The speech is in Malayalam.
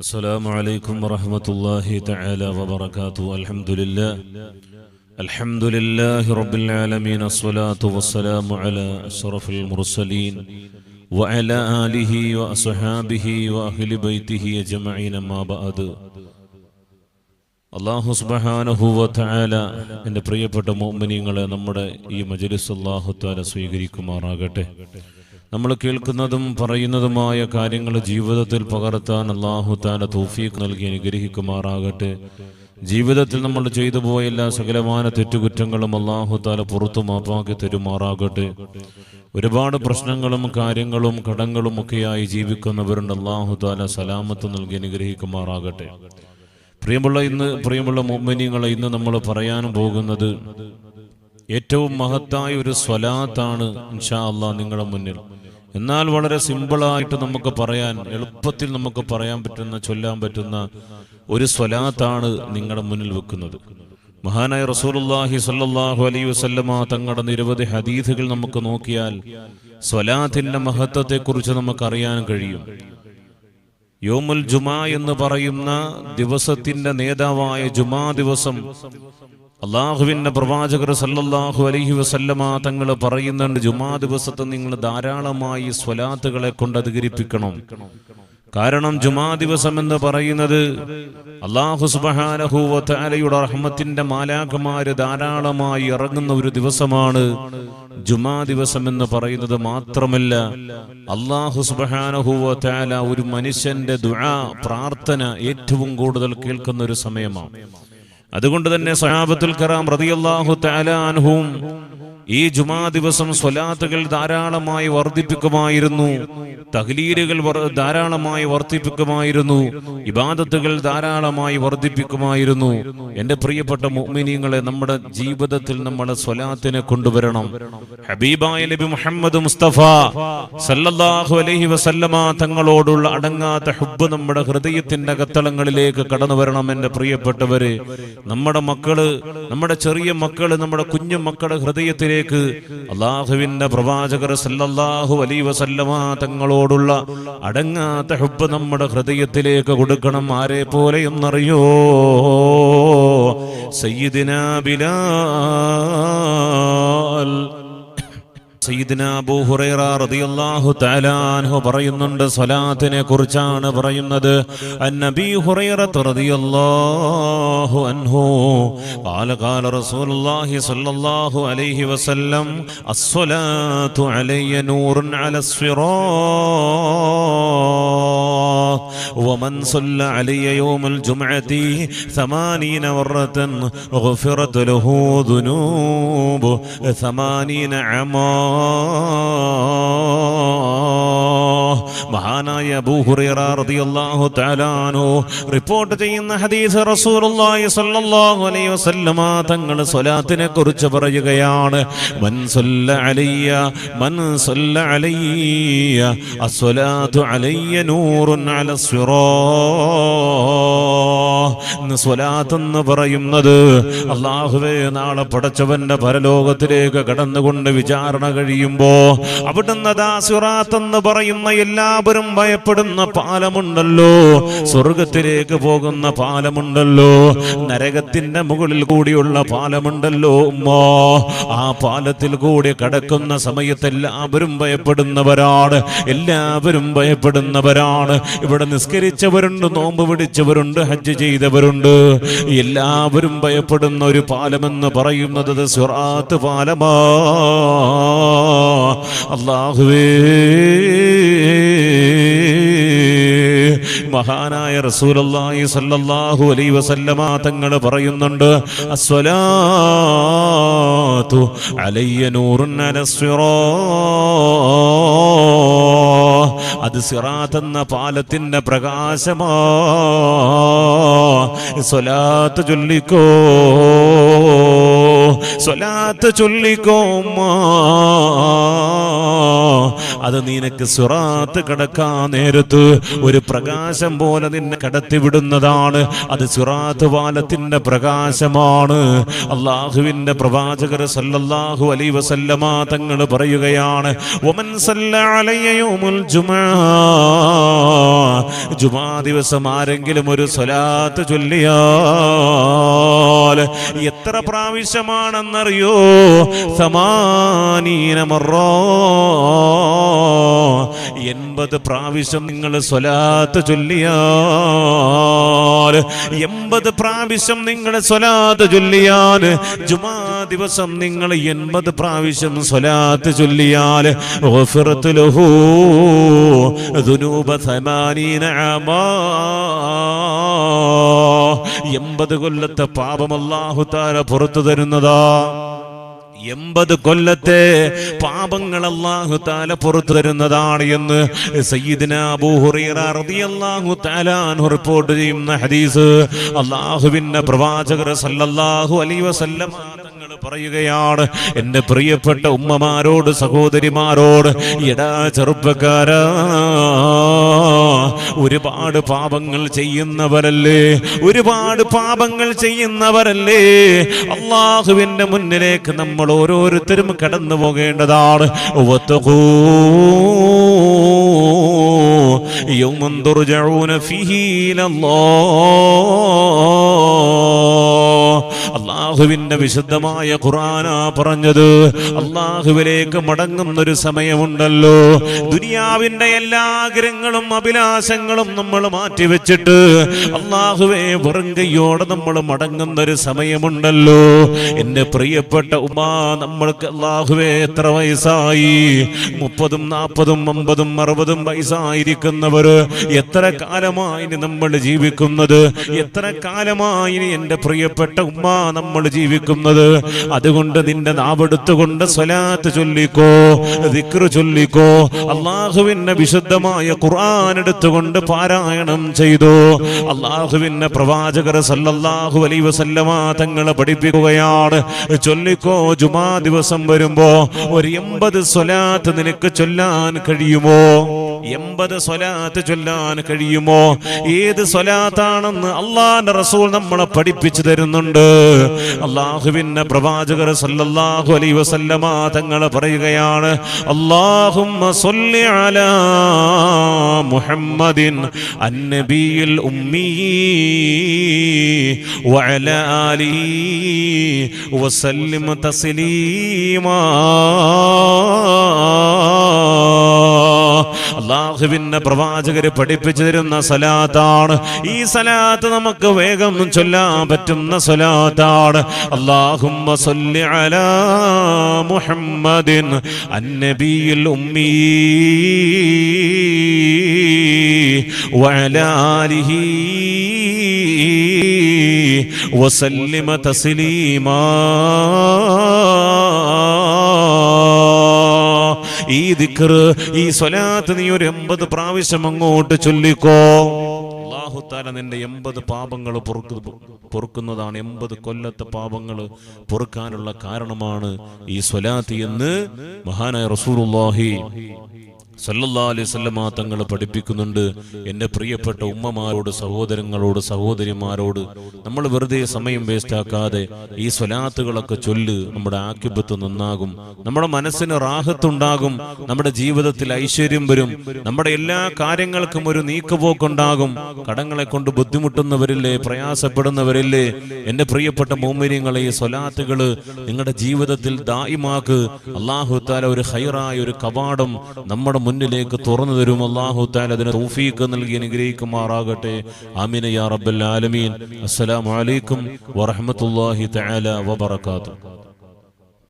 السلام عليكم ورحمة الله تعالى وبركاته الحمد لله الحمد لله رب العالمين الصلاة والسلام على أشرف المرسلين وعلى آله وأصحابه وأهل بيته أجمعين ما بعد അള്ളാഹു സുബഹാനഹുവ താല എൻ്റെ പ്രിയപ്പെട്ട മോമിനിയങ്ങളെ നമ്മുടെ ഈ മജലിസ് അള്ളാഹു താല സ്വീകരിക്കുമാറാകട്ടെ നമ്മൾ കേൾക്കുന്നതും പറയുന്നതുമായ കാര്യങ്ങൾ ജീവിതത്തിൽ പകർത്താൻ അള്ളാഹു താല തൗഫീഖ് നൽകി അനുഗ്രഹിക്കുമാറാകട്ടെ. ജീവിതത്തിൽ നമ്മൾ ചെയ്തു പോയ എല്ലാ സകലമാന തെറ്റുകുറ്റങ്ങളും അള്ളാഹു താല പുറത്തു മാപ്പാക്കി തരുമാറാകട്ടെ. ഒരുപാട് പ്രശ്നങ്ങളും കാര്യങ്ങളും കടങ്ങളും ഒക്കെയായി ജീവിക്കുന്നവരുണ്ട് അള്ളാഹു താല സലാമത്ത് നൽകി അനുഗ്രഹിക്കുമാറാകട്ടെ. പ്രിയമുള്ള ഇന്ന് പ്രിയമുള്ള മുമ്പനികളെ ഇന്ന് നമ്മൾ പറയാൻ പോകുന്നത് ഏറ്റവും മഹത്തായ ഒരു സ്വലാത്താണ് ഇൻഷാ അള്ളാഹ് നിങ്ങളുടെ മുന്നിൽ. എന്നാൽ വളരെ സിമ്പിളായിട്ട് നമുക്ക് പറയാൻ എളുപ്പത്തിൽ നമുക്ക് പറയാൻ പറ്റുന്ന ചൊല്ലാൻ പറ്റുന്ന ഒരു സ്വലാത്താണ് നിങ്ങളുടെ മുന്നിൽ വെക്കുന്നത്. മഹാനായ റസൂലുള്ളാഹി സ്വല്ലല്ലാഹു അലൈഹി വസല്ലമ തങ്ങളുടെ നിരവധി ഹദീഥുകൾ നമുക്ക് നോക്കിയാൽ സ്വലാത്തിന്റെ മഹത്വത്തെക്കുറിച്ച് നമുക്ക് അറിയാൻ കഴിയും. യോമുൽ ജുമാ എന്ന് പറയുന്ന ദിവസത്തിന്റെ നേതാവായ ജുമാ ദിവസം അള്ളാഹുവിന്റെ പ്രവാചകർ സല്ലല്ലാഹു അലൈഹി വസല്ലമ തങ്ങൾ പറയുന്നുണ്ട് ജുമാ ദിവസത്തെ നിങ്ങൾ ധാരാളമായി സ്വലാത്തുകളെ കൊണ്ട് അധികരിപ്പിക്കണം. കാരണം ജുമാ ദിവസം എന്ന് പറയുന്നത് അള്ളാഹു സുബഹാനഹൂവത്താലയുടെ റഹ്മത്തിന്റെ മാലാഖമാര് ധാരാളമായി ഇറങ്ങുന്ന ഒരു ദിവസമാണ് ജുമാ ദിവസം എന്ന് പറയുന്നത് മാത്രമല്ല അള്ളാഹു സുബഹാനഹൂവത്താല ഒരു മനുഷ്യന്റെ ദുആ പ്രാർത്ഥന ഏറ്റവും കൂടുതൽ കേൾക്കുന്ന ഒരു സമയമാണ്. അതുകൊണ്ട് തന്നെ സഹാബത്തുൽ കറാം റതിയല്ലാഹു താലാൻഹും ഈ ജുമാ ദിവസം സ്വലാത്തുകൾ ധാരാളമായി വർദ്ധിപ്പിക്കുമായിരുന്നു. തഹ്ലീലുകൾ ധാരാളമായി വർദ്ധിപ്പിക്കുമായിരുന്നു. ഇബാദത്തുകൾ ധാരാളമായി വർദ്ധിപ്പിക്കുമായിരുന്നു. എന്റെ പ്രിയപ്പെട്ട മുഅ്മിനീങ്ങളെ നമ്മുടെ ജീവിതത്തിൽ നമ്മൾ സ്വലാത്തിനെ കൊണ്ടുവരണം. ഹബീബായ നബി മുഹമ്മദ് മുസ്തഫ സല്ലല്ലാഹു അലൈഹി വസല്ലമ തങ്ങളോടുള്ള അടങ്ങാത്ത ഹുബ്ബ് നമ്മുടെ ഹൃദയത്തിന്റെ അകത്തളങ്ങളിലേക്ക് കടന്നു വരണം എന്റെ പ്രിയപ്പെട്ടവര്. നമ്മുടെ മക്കൾ നമ്മുടെ ചെറിയ മക്കൾ നമ്മുടെ കുഞ്ഞു മക്കളുടെ ഹൃദയത്തിലേക്ക് അള്ളാഹുവിന്റെ പ്രവാചകർ സല്ലല്ലാഹു അലൈഹി വസല്ലമ തങ്ങളോടുള്ള അടങ്ങാത്ത ഹുബ് നമ്മുടെ ഹൃദയത്തിലേക്ക് കൊടുക്കണം. ആരെ പോലെ എന്നറിയോ? സയ്യിദിന ബിലാൽ പറയുന്നുണ്ട് സ്വലാത്തിനെ കുറിച്ചാണ് പറയുന്നത്. അന്നബി ഹുറൈറ റളിയല്ലാഹു അൻഹു ومن صلى علي يوم الجمعة ثمانين مرة غفرت له ذنوب ثمانين عاما. മഹാനായ അബൂ ഹുറൈറ റളിയല്ലാഹു തആല അൻഹു റിപ്പോർട്ട് ചെയ്യുന്ന ഹദീസ് റസൂലുള്ളാഹി സ്വല്ലല്ലാഹു അലൈഹി വസല്ലമ തങ്ങൾ സ്വലാത്തിനെ കുറിച്ച് പറയുകയാണ്. മൻ സല്ല അലയ്യ മൻ സല്ല അലയ്യ അസ്സലാത്തു അലയ്യ നൂറുൻ അല സ്വലാത്ത് എന്ന് പറയുന്നത് അള്ളാഹുവേ നാളെ പടച്ചവന്റെ പരലോകത്തിലേക്ക് കടന്നുകൊണ്ട് വിചാരണ കഴിയുമ്പോ അവിടുന്ന് ദാസുറാത്ത് എന്ന് പറയുന്ന എല്ലാവരും ഭയപ്പെടുന്ന പാലമുണ്ടല്ലോ. സ്വർഗത്തിലേക്ക് പോകുന്ന പാലമുണ്ടല്ലോ. നരകത്തിന്റെ മുകളിൽ കൂടിയുള്ള പാലമുണ്ടല്ലോ ഉമ്മോ. ആ പാലത്തിൽ കൂടി കടക്കുന്ന സമയത്ത് എല്ലാവരും ഭയപ്പെടുന്നവരാണ്. എല്ലാവരും ഭയപ്പെടുന്നവരാണ്. ഇവിടെ നിസ്കരിച്ചവരുണ്ട് നോമ്പ് പിടിച്ചവരുണ്ട് ഹജ്ജ് ചെയ്തവരുണ്ട്. എല്ലാവരും ഭയപ്പെടുന്ന ഒരു പാലമെന്ന് പറയുന്നത് സിറാത്ത് പാലമാ. അള്ളാഹുവേ മഹാനായ റസൂലുള്ളാഹി സ്വല്ലല്ലാഹു അലൈഹി വസല്ലമ തങ്ങൾ പറയുന്നുണ്ട് അസ്സലാത്തു അലയ്യ അത് സിറാത്ത് എന്ന പാലത്തിന്റെ പ്രകാശമാ. സ്വലാത്ത് ചൊല്ലിക്കോ. സ്വലാത്ത് ചൊല്ലിക്കോ ഉമ്മാ. അത് നിനക്ക് സുറാത്ത് കടക്കാൻ നേരത്ത് ഒരു പ്രകാശം പോലെ നിന്നെ കടത്തിവിടുന്നതാണ് അത് സുറാത്ത് പാലത്തിന്റെ പ്രകാശമാണ്. അള്ളാഹുവിന്റെ പ്രവാചകർ സല്ലല്ലാഹു അലൈ വസല്ലമ തങ്ങൾ പറയുകയാണ് ഒമൻ ജുമാ ദിവസം ആരെങ്കിലും ഒരു സ്വലാത്ത് ചൊല്ലിയാൽ എത്ര പ്രാവശ്യമാണെന്നറിയോ? സമാനീന മറോ എൺപത് പ്രാവശ്യം നിങ്ങൾ സ്വലാത്ത് ചൊല്ലിയാൽ എൺപത് പ്രാവശ്യം നിങ്ങൾ സ്വലാത്ത് ചൊല്ലിയാൽ ജുമാ ദിവസം നിങ്ങൾ എൺപത് പ്രാവശ്യം സ്വലാത്ത് ചൊല്ലിയാൽ എൺപത് കൊല്ലത്തെ പാപമല്ലാഹുത്താര പുറത്തു തരുന്നതാ. എൺപത് കൊല്ലത്തെ പാപങ്ങൾ അള്ളാഹു താല പുറത്തു തരുന്നതാണ് എന്ന് റിപ്പോർട്ട് ചെയ്യുന്ന ഹദീസ്. അള്ളാഹുവിന്റെ പ്രവാചകർ സല്ലല്ലാഹു അലൈഹി വസല്ലം പറയുകയാണ് എന്റെ പ്രിയപ്പെട്ട ഉമ്മമാരോട് സഹോദരിമാരോട് എടാ ചെറുപ്പക്കാരാ ഒരുപാട് പാപങ്ങൾ ചെയ്യുന്നവരല്ലേ? ഒരുപാട് പാപങ്ങൾ ചെയ്യുന്നവരല്ലേ? അള്ളാഹുവിന്റെ മുന്നിലേക്ക് നമ്മൾ ഓരോരുത്തരും കടന്നു പോകേണ്ടതാണ്. യൗമൻ തുർജഊന ഫീഹി അള്ളാഹുവിന്റെ വിശുദ്ധമായ ഖുറാനാ പറഞ്ഞത്. അള്ളാഹുവിലേക്ക് മടങ്ങുന്നൊരു സമയമുണ്ടല്ലോ. ദുനിയാവിന്റെ എല്ലാ ആഗ്രഹങ്ങളും അഭിലാഷങ്ങളും നമ്മൾ മാറ്റിവെച്ചിട്ട് അള്ളാഹുവെ വെറും കയ്യോടെ നമ്മൾ മടങ്ങുന്നൊരു സമയമുണ്ടല്ലോ. എന്റെ പ്രിയപ്പെട്ട ഉമാ നമ്മൾക്ക് അള്ളാഹുവെ എത്ര വയസ്സായി? മുപ്പതും നാൽപ്പതും അമ്പതും അറുപതും വയസ്സായിരിക്കുന്നവര് എത്ര കാലമായി നമ്മൾ ജീവിക്കുന്നത്? എത്ര കാലമായി എന്റെ പ്രിയപ്പെട്ട ഉമ്മ നമ്മൾ ജീവിക്കുന്നത്. അതുകൊണ്ട് നിന്റെ നാവെടുത്തുകൊണ്ട് സ്വലാത്ത് ചൊല്ലിക്കോ ദിക്റ് ചൊല്ലിക്കോ അള്ളാഹുവിന്റെ വിശുദ്ധമായ ഖുർആൻ എടുത്തുകൊണ്ട് പാരായണം ചെയ്തു. അള്ളാഹുവിന്റെ പ്രവാചകർ സല്ലല്ലാഹു അലൈ വസല്ലമ തങ്ങളെ പഠിപ്പിക്കുകയാണ്. ചൊല്ലിക്കോ ജുമാ ദിവസം വരുമ്പോ ഒരു എൺപത് സ്വലാത്ത് നിനക്ക് ചൊല്ലാൻ കഴിയുമോ? എൺപത് സ്വലാത്ത് ചൊല്ലാൻ കഴിയുമോ ഏത് സ്വലാത്താണെന്ന് അള്ളാന്റെ റസൂൽ നമ്മളെ പഠിപ്പിച്ചു തരുന്നുണ്ട് അള്ളാഹുവിന്റെ പ്രവാചകർ സല്ലല്ലാഹു അലൈഹി വസല്ലമ തങ്ങൾ പറയുകയാണ് അല്ലാഹുമ്മ സ്വല്ലി അലാ മുഹമ്മദിൻ അന്നബിയിൽ ഉമ്മീ وعلى آله وسلم تسليما അള്ളാഹുവിന്റെ പ്രവാചകര് പഠിപ്പിച്ചു തരുന്ന സലാത്താണ് ഈ സലാത്ത് നമുക്ക് വേഗം ചൊല്ലാൻ പറ്റുന്ന സലാത്താണ് അള്ളാഹുമ്മ സല്ലി അലാ മുഹമ്മദിൻ അന്നബിയിൽ ഉമ്മീ وعلى آله وسلم تسليما ഈ ദിക്ർ ഈ സ്വലാത്ത് നീ ഒരു എൺപത് പ്രാവശ്യം അങ്ങോട്ട് ചൊല്ലിക്കോ. അള്ളാഹുത്താല നിന്റെ എൺപത് പാപങ്ങൾ പൊറുക്കു പൊറുക്കുന്നതാണ്. എൺപത് കൊല്ലത്തെ പാപങ്ങൾ പൊറുക്കാനുള്ള കാരണമാണ് ഈ സ്വലാത്തി എന്ന് മഹാനായ റസൂലുള്ളാഹി സല്ലല്ലാഹു അലൈഹി തങ്ങൾ പഠിപ്പിക്കുന്നുണ്ട്. എന്റെ പ്രിയപ്പെട്ട ഉമ്മമാരോട് സഹോദരങ്ങളോട് സഹോദരിമാരോട് നമ്മൾ വെറുതെ സമയം വേസ്റ്റാക്കാതെ ഈ സ്വലാത്തുകളൊക്കെ ചൊല്ല് നമ്മുടെ ആക്യുബത്ത് നന്നാകും. നമ്മുടെ മനസ്സിന് റാഹത്തുണ്ടാകും. നമ്മുടെ ജീവിതത്തിൽ ഐശ്വര്യം വരും. നമ്മുടെ എല്ലാ കാര്യങ്ങൾക്കും ഒരു നീക്കുപോക്കുണ്ടാകും കടങ്ങളെ കൊണ്ട് ബുദ്ധിമുട്ടുന്നവരില്ലേ പ്രയാസപ്പെടുന്നവരില്ലേ? എന്റെ പ്രിയപ്പെട്ട മോമിനിയങ്ങളെ ഈ സ്വലാത്തുകൾ നിങ്ങളുടെ ജീവിതത്തിൽ ദായിമാക്ക്. അള്ളാഹു താല ഒരു ഹൈറായ ഒരു കവാടം നമ്മുടെ മുന്നിലേക്ക് തുറന്നു തരും. അള്ളാഹു താല അതിന് തൗഫീഖ് നൽകി അനുഗ്രഹിക്കുമാറാകട്ടെ. അമിന യാ റബ്ബൽ ആലമീൻ. അസ്സലാമു അലൈക്കും വറഹ്മത്തുള്ളാഹി തആല വബറകാതുഹു.